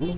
નમસ્કાર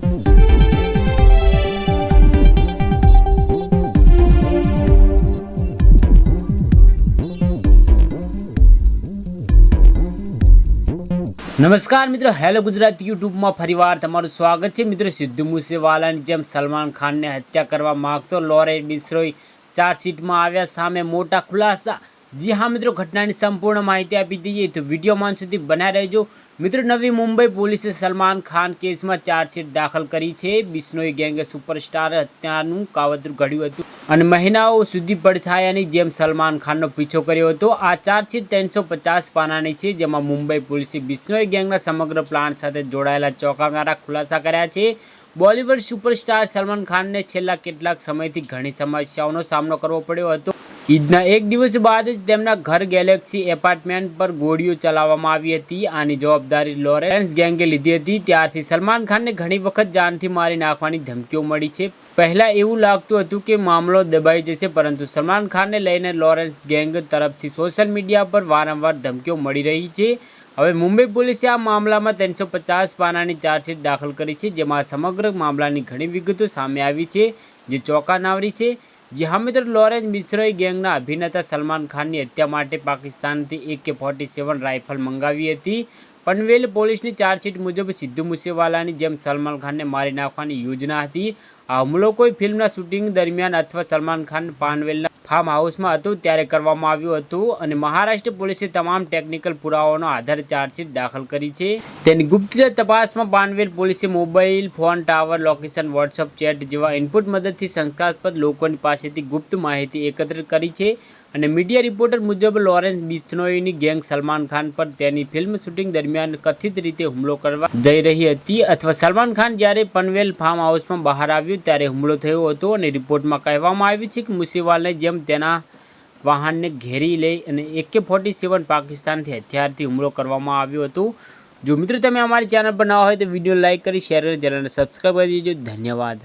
મિત્રો, હેલો ગુજરાત યુટ્યુબમાં ફરીવાર તમારું સ્વાગત છે. મિત્રો, સિદ્ધુ મુસેવાલાની જેમ સલમાન ખાનને હત્યા કરવા માગતો લોરે બિસ્રોઈ ચાર્જશીટમાં આવ્યા સામે મોટા ખુલાસા જી હા મિત્રો, ઘટનાની સંપૂર્ણ માહિતી આપી દઈએ તો વીડિયો માન સુધી બનાવી રહેજો. મિત્રો, નવી મુંબઈ પોલીસે સલમાન ખાન કેસમાં ચાર્જશીટ દાખલ કરી છે. બિશ્નોઈ ગેંગે સુપરસ્ટાર હત્યાનું કાવતરું ઘડ્યું હતું અને મહિનાઓ સુધી પડછાયાની જેમ સલમાન ખાનનો પીછો કર્યો હતો. આ ચાર્જશીટ ત્રણસો પચાસ પાનાની છે, જેમાં મુંબઈ પોલીસે બિશ્નોઈ ગેંગના સમગ્ર પ્લાન સાથે જોડાયેલા ચોંકાવનારા ખુલાસા કર્યા છે. બોલિવૂડ સુપરસ્ટાર સલમાન ખાનને છેલ્લા કેટલાક સમયથી ઘણી સમસ્યાઓનો સામનો કરવો પડ્યો હતો. ઈદના એક દિવસ બાદ જ તેમના ઘર ગેલેક્સી એપાર્ટમેન્ટ પર ગોળીઓ ચલાવવામાં આવી હતી. આની જવાબદારી લોરેન્સ ગેંગે લીધી હતી. ત્યારથી સલમાન ખાનને ઘણી વખત જાનથી મારી નાખવાની ધમકીઓ મળી છે. પહેલાં એવું લાગતું હતું કે મામલો દબાઈ જશે, પરંતુ સલમાન ખાનને લઈને લોરેન્સ ગેંગ તરફથી સોશિયલ મીડિયા પર વારંવાર ધમકીઓ મળી રહી છે. હવે મુંબઈ પોલીસે આ મામલામાં ત્રણસો પચાસ પાનાની ચાર્જશીટ દાખલ કરી છે, જેમાં સમગ્ર મામલાની ઘણી વિગતો સામે આવી છે, જે ચોંકાવનારી છે. જી હા મિત્રો લોરેન્સ મિશ્રોએ ગેંગના અભિનેતા સલમાન ખાનની હત્યા માટે પાકિસ્તાનથી એક ફોર્ટી સેવન રાઇફલ મંગાવી હતી. પનવેલ પોલીસની ચાર્જશીટ મુજબ સિદ્ધુ મુસેવાલાની જેમ સલમાન ખાનને મારી નાખવાની યોજના હતી. આ હુમલો કોઈ ફિલ્મના શૂટિંગ દરમિયાન અથવા સલમાન ખાન પાનવેલના ફાર્મ હાઉસમાં હતું ત્યારે કરવામાં આવ્યું હતું અને મહારાષ્ટ્ર પોલીસે તમામ ટેકનિકલ પુરાવાનો આધારે ચાર્જશીટ દાખલ કરી છે. તેની ગુપ્તચર તપાસમાં પાનવેલ પોલીસે mobile, phone, tower, location, WhatsApp, chat જેવા ઇનપુટ મદદથી શંકાસ્પદ લોકોની પાસેથી ગુપ્ત માહિતી એકત્રિત કરી છે અને મીડિયા રિપોર્ટર મુજબ લોરેન્સ બિશ્નોઈની ગેંગ સલમાન ખાન પર તેની ફિલ્મ શૂટિંગ દરમિયાન કથિત રીતે હુમલો કરવા જઈ રહી હતી અથવા સલમાન ખાન જ્યારે પનવેલ ફાર્મ હાઉસમાં બહાર આવ્યું ત્યારે હુમલો થયો હતો અને રિપોર્ટમાં કહેવામાં આવ્યું છે કે મુસીવાલને જેમ તેના વાહનને ઘેરી લઈ અને એકે ફોર્ટી સેવન પાકિસ્તાનથી હથિયારથી હુમલો કરવામાં આવ્યો હતો. જો મિત્રો તમે અમારી ચેનલ પર નવા હોય તો વીડિયો લાઇક કરી, શેર કરી ચેનલને સબસ્ક્રાઈબ કરી દેજો. ધન્યવાદ.